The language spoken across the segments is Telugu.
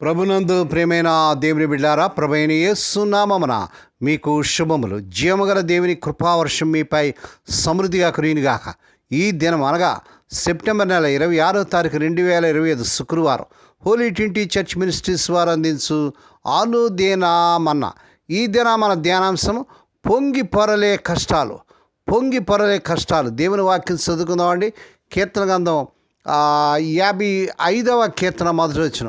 ప్రభునందు ప్రేమైన దేవుని బిడ్డారా ప్రభైన యేసునామమున మీకు శుభములు. జీవగల దేవుని కృపావర్షం మీపై సమృద్ధిగా కురియునిగాక ఈ దినం అనగా సెప్టెంబర్ నెల ఇరవై ఆరో తారీఖు రెండు వేల ఇరవై ఐదు శుక్రవారం హోలీ ట్వంటీ చర్చ్ మినిస్ట్రీస్ వారు అందించు ఆనుదేనామన్న ఈ దిన మన ధ్యానాంశం పొంగి పొరలే కష్టాలు పొంగి పొరలే కష్టాలు. దేవుని వాక్యం చదువుకుందామండి. కీర్తన గంధం యాభై ఐదవ కీర్తన మొదటి వచ్చిన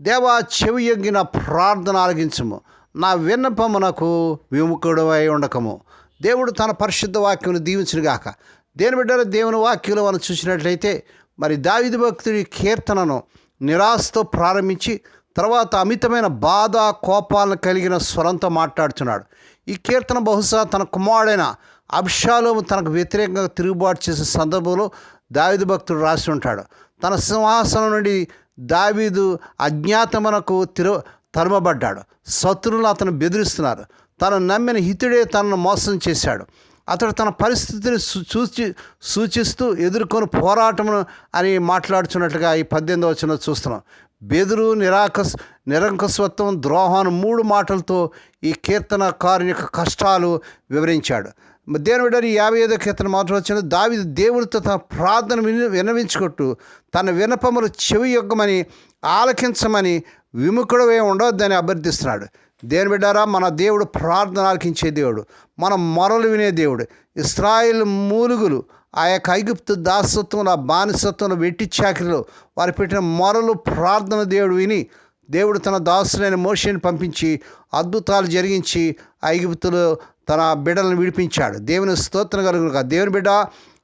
దేవా చెవి ఎగ్గిన ప్రార్థన ఆలగించము నా విన్నపమునకు విముఖుడవై ఉండకము. దేవుడు తన పరిశుద్ధ వాక్యమును దీవించునుగాక. దేని బిడ్డల దేవుని వాక్యంలో మనం చూసినట్లయితే మరి దావిది భక్తుడి కీర్తనను నిరాశతో ప్రారంభించి తర్వాత అమితమైన బాధ కోపాలను కలిగిన స్వరంతో మాట్లాడుతున్నాడు. ఈ కీర్తన బహుశా తన కుమారుడైన అభిషాలోము తనకు వ్యతిరేకంగా తిరుగుబాటు చేసే సందర్భంలో దావిద భక్తుడు రాసి ఉంటాడు. తన సింహాసనం నుండి దావీదు అజ్ఞాతమునకు తిరు తరుమబడ్డాడు. శత్రువులు అతను బెదిరిస్తున్నారు. తను నమ్మిన హితుడే తనను మోసం చేశాడు. అతడు తన పరిస్థితిని సు- సూచి సూచిస్తూ ఎదుర్కొని పోరాటమును అని మాట్లాడుచున్నట్లుగా ఈ పద్దెనిమిది వచ్చిన చూస్తున్నాం. బెదురు నిరాకస్ నిరంకుశత్వం ద్రోహాన్ని మూడు మాటలతో ఈ కీర్తనకారుని యొక్క కష్టాలు వివరించాడు. దేవుని బిడ్డలు యాభై ఐదో కీర్తన మాత్రం వచ్చిన దావి దేవుడితో తన ప్రార్థన విని వినవించుకొట్టు తన వినపములు చెవి యొక్కమని ఆలకించమని విముఖుడవే ఉండవద్దని అభ్యర్థిస్తున్నాడు. దేని బిడ్డారా మన దేవుడు ప్రార్థన ఆలకించే దేవుడు మన మొరలు వినే దేవుడు. ఇస్రాయిల్ మూలుగులు ఆ యొక్క ఐగుప్తు దాసత్వంలో ఆ బానిసత్వంలో వెట్టి చాకరిలో వారు పెట్టిన మొరలు ప్రార్థన దేవుడు విని దేవుడు తన దాసులైన మోషని పంపించి అద్భుతాలు జరిగించి ఐగుప్తులో తన బిడ్డలను విడిపించాడు. దేవుని స్తోత్రం కలుగును దేవుని బిడ్డ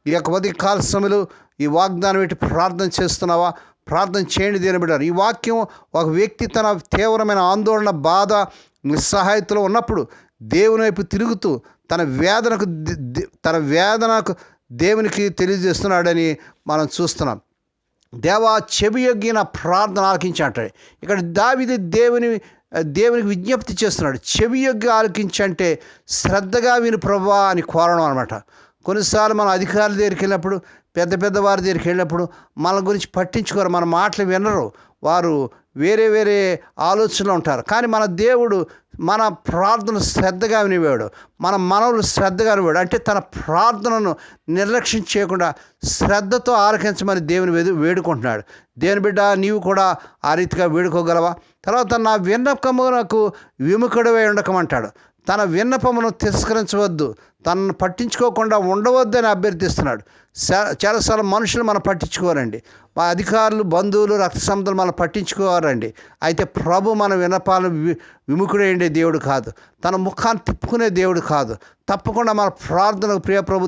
ఈ యొక్క ఉదయ కాల సమయంలో ఈ వాగ్దానం పెట్టి ప్రార్థన చేస్తున్నావా? ప్రార్థన చేయండి దేని బిడ్డ. ఈ వాక్యం ఒక వ్యక్తి తన తీవ్రమైన ఆందోళన బాధ నిస్సహాయతలో ఉన్నప్పుడు దేవుని వైపు తిరుగుతూ తన వేదనకు తన వేదనకు దేవునికి తెలియజేస్తున్నాడని మనం చూస్తున్నాం. దేవా చెవియొగ్గిన ప్రార్థన ఆలకించి ఇక్కడ దావిది దేవుని దేవునికి విజ్ఞప్తి చేస్తున్నాడు. చెవి యొక్క ఆలకించంటే శ్రద్ధగా విను ప్రభా అని కోరడం అనమాట కొన్నిసార్లు మన అధికారుల దగ్గరికి వెళ్ళినప్పుడు పెద్ద పెద్ద వారి దగ్గరికి వెళ్ళినప్పుడు మన గురించి పట్టించుకోరు మన మాటలు వినరు. వారు వేరే వేరే ఆలోచనలు ఉంటారు. కానీ మన దేవుడు మన ప్రార్థన శ్రద్ధగా వినివాడు మన మనవులు శ్రద్ధగా వినివాడు. అంటే తన ప్రార్థనను నిర్లక్ష్యం చేయకుండా శ్రద్ధతో ఆలకించమని దేవుని వేడు వేడుకుంటున్నాడు. దేవుని బిడ్డ నీవు కూడా ఆ రీతిగా వేడుకోగలవా? తర్వాత నా విన్నపమునకు విముఖుడవై ఉండకమంటాడు. తన విన్నపమును తిరస్కరించవద్దు తనను పట్టించుకోకుండా ఉండవద్దని అభ్యర్థిస్తున్నాడు. చాలాసార్లు మనుషులు మనం పట్టించుకోరండి. మా అధికారులు బంధువులు రక్త సంబంధాలు మనం పట్టించుకోవారండి అయితే ప్రభు మన వినపాలను వి దేవుడు కాదు. తన ముఖాన్ని తిప్పుకునే దేవుడు కాదు. తప్పకుండా మన ప్రార్థనకు ప్రియ ప్రభు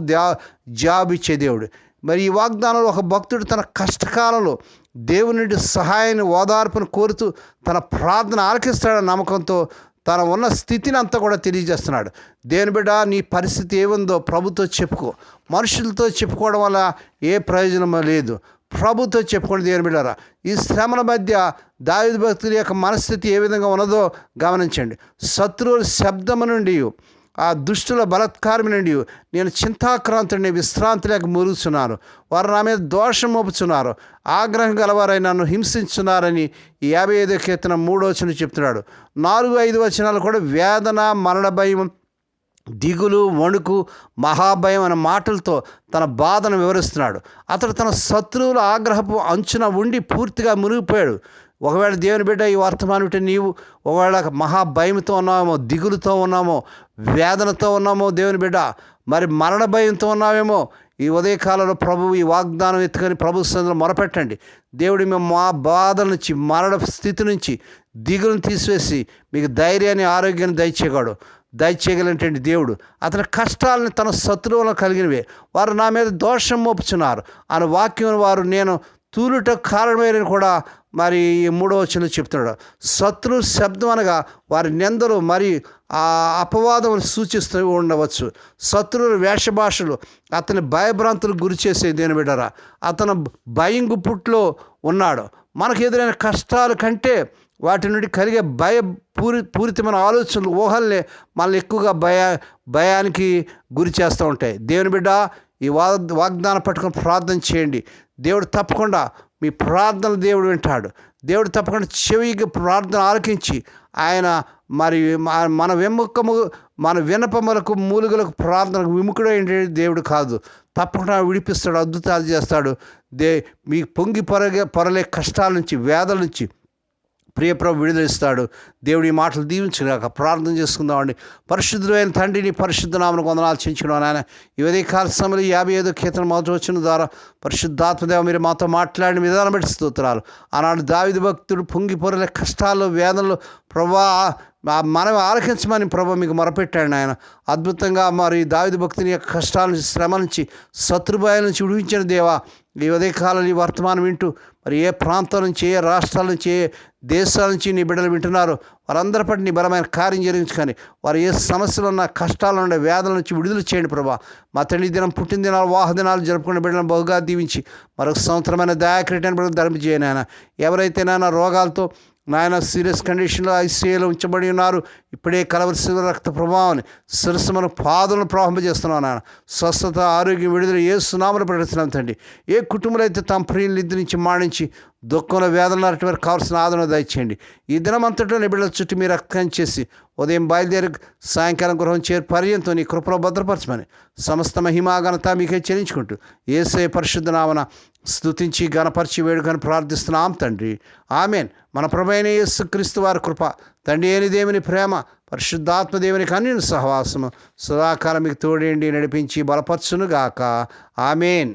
జాబ్ ఇచ్చే దేవుడు. మరి ఈ వాగ్దానంలో ఒక భక్తుడు తన కష్టకాలంలో దేవుని సహాయాన్ని ఓదార్పును కోరుతూ తన ప్రార్థన ఆలకిస్తాడన్న నమ్మకంతో తన ఉన్న స్థితిని అంతా కూడా తెలియజేస్తున్నాడు. దేని బిడ్డ నీ పరిస్థితి ఏముందో ప్రభుతో చెప్పుకో. మనుషులతో చెప్పుకోవడం వల్ల ఏ ప్రయోజనం లేదు. ప్రభుతో చెప్పుకోండి దేని బిడ్డారా. ఈ శ్రమల మధ్య దావిద భక్తుల యొక్క మనస్థితి ఏ విధంగా ఉన్నదో గమనించండి. శత్రువుల శబ్దము నుండి ఆ దుష్టుల బలత్కారం నుండి నేను చింతాక్రాంతుడిని విశ్రాంతి లేక మురుగుచున్నాను వారు నా మీద దోషం మోపుచున్నారు. ఆగ్రహం గలవారై నన్ను హింసించున్నారని ఈ యాభై ఐదో కీర్తన మూడో వచనం చెప్తున్నాడు. నాలుగు ఐదు వచనాలు కూడా వేదన మరణ భయం దిగులు వణుకు మహాభయం అనే మాటలతో తన బాధను వివరిస్తున్నాడు. అతడు తన శత్రువుల ఆగ్రహపు అంచున ఉండి పూర్తిగా మునిగిపోయాడు. ఒకవేళ దేవుని బిడ్డ ఈ వర్తమానం వింటే నీవు ఒకవేళ మహా భయంతో ఉన్నామో దిగులుతో ఉన్నామో వేదనతో ఉన్నామో దేవుని బిడ్డ మరి మరణ భయంతో ఉన్నామేమో ఈ ఉదయకాలంలో ప్రభు ఈ వాగ్దానం ఎత్తుకొని ప్రభు సందులో మొరపెట్టండి. దేవుడు మేము మా బాధల నుంచి మరణ స్థితి నుంచి దిగులను తీసివేసి మీకు ధైర్యాన్ని ఆరోగ్యాన్ని దయచేయగాడు దయచేయగలంటే దేవుడు అతని కష్టాలను తన శత్రువులను కలిగినవే. వారు నా మీద దోషం మోపుచున్నారు. అని వాక్యం వారు నేను తూలుట కారణమైన కూడా మరి ఈ మూడో వచ్చిన చెప్తున్నాడు. శత్రు శబ్దం అనగా వారి నిందలు మరి ఆ అపవాదం సూచిస్తూ ఉండవచ్చు. శత్రువుల వేషభాషలు అతని భయభ్రాంతులకు గురి చేసే దేని బిడ్డరా? అతను భయం గుప్పుట్లో ఉన్నాడు. మనకు ఎదురైన కష్టాల కంటే వాటి నుండి కలిగే భయ పూరి పూరితమైన ఆలోచనలు ఊహల్నే మనల్ని ఎక్కువగా భయ భయానికి గురి చేస్తూ ఉంటాయి. దేవుని బిడ్డ ఈ వా వాగ్దానం పట్టుకుని ప్రార్థన చేయండి. దేవుడు తప్పకుండా మీ ప్రార్థన దేవుడు వింటాడు. దేవుడు తప్పకుండా చెవికి ప్రార్థన ఆలకించి ఆయన మరి మన వెముకము మన వినపములకు మూలుగులకు ప్రార్థనకు విముఖుడు దేవుడు కాదు. తప్పకుండా విడిపిస్తాడు అద్భుతాలు చేస్తాడు. దే మీ పొంగి పొరగే పొరలే కష్టాల నుంచి వేదల నుంచి ప్రియప్రభు విడుదలిస్తాడు. దేవుడి ఈ మాటలు దీవించగాక ప్రార్థన చేసుకుందామండి. పరిశుద్ధులైన తండ్రిని పరిశుద్ధ నామను వందనాలు చెంచుకున్నాను ఆయన ఈ ఉదయ కాల సమయంలో యాభై ఐదో కీర్తన మొదటి వచ్చిన ద్వారా పరిశుద్ధాత్మదేవ మీరు మాతో మాట్లాడిన విధానం పెట్టి స్తోత్రాలు. ఆనాడు దావిది భక్తుడు పొంగిపొరల కష్టాలు వేదనలు ప్రభా మనం ఆలకించమని ప్రభు మీకు మొరపెట్టాడు ఆయన అద్భుతంగా మరి దావిది భక్తుని యొక్క కష్టాల నుంచి శ్రమ నుంచి శత్రుభాయాల నుంచి విడిపించిన దేవా ఈ ఉదయకాలం ఈ వర్తమానం వింటూ మరి ఏ ప్రాంతాల నుంచి ఏ రాష్ట్రాల నుంచి ఏ దేశాల నుంచి నీ బిడ్డలు వింటున్నారు వారందరి పట్ల నీ బలమైన కార్యం జరిగించుకొని వారు ఏ సమస్యలు ఉన్న కష్టాలు ఉండే వేదల నుంచి విడుదల చేయండి ప్రభా. మా తల్లి దినం పుట్టిన దినాలు వాహ దినాలు జరుపుకునే బిడ్డలను బహుగా దీవించి మరొక సంవత్సరమైన దయాక్రీటైన బిడ్డలు ధర్మ చేయను ఆయన ఎవరైతే నాయన రోగాలతో నాయన సీరియస్ కండిషన్లో ఐసీఏలో ఉంచబడి ఉన్నారు. ఇప్పుడే కలవరి రక్త ప్రభావాన్ని శిరస్సు మన పాదలను ప్రారంభజేస్తున్నాం నాయన. స్వస్థత ఆరోగ్యం విడుదల ఏ సునామలు ప్రకటిస్తున్నాం తండ్రి. ఏ కుటుంబంలో అయితే తమ ప్రియులు నిద్ర నుంచి మాణించి దుఃఖంలో వేదన వారికి కావాల్సిన ఆదరణ దయచేయండి. ఈ దినమంతటా నిబిడల చుట్టూ మీరు రక్తం చేసి ఉదయం బయలుదేరి సాయంకాలం గృహం చేరు పర్యంతో నీ కృపలో భద్రపరచమని సమస్త మహిమాఘనత మీకే చెల్లించుకుంటూ ఏసే పరిశుద్ధ నామన స్తుతించి గణపరిచి వేడుకని ప్రార్థిస్తున్నాం తండ్రి. ఆమెన్. మన ప్రభైన యేసుక్రీస్తు వారి కృప తండ్రి అయిన దేవుని ప్రేమ పరిశుద్ధాత్మ దేవుని కన్యను సహవాసము సదాకాలం మీకు తోడేండి నడిపించి బలపరచునుగాక. ఆమెన్.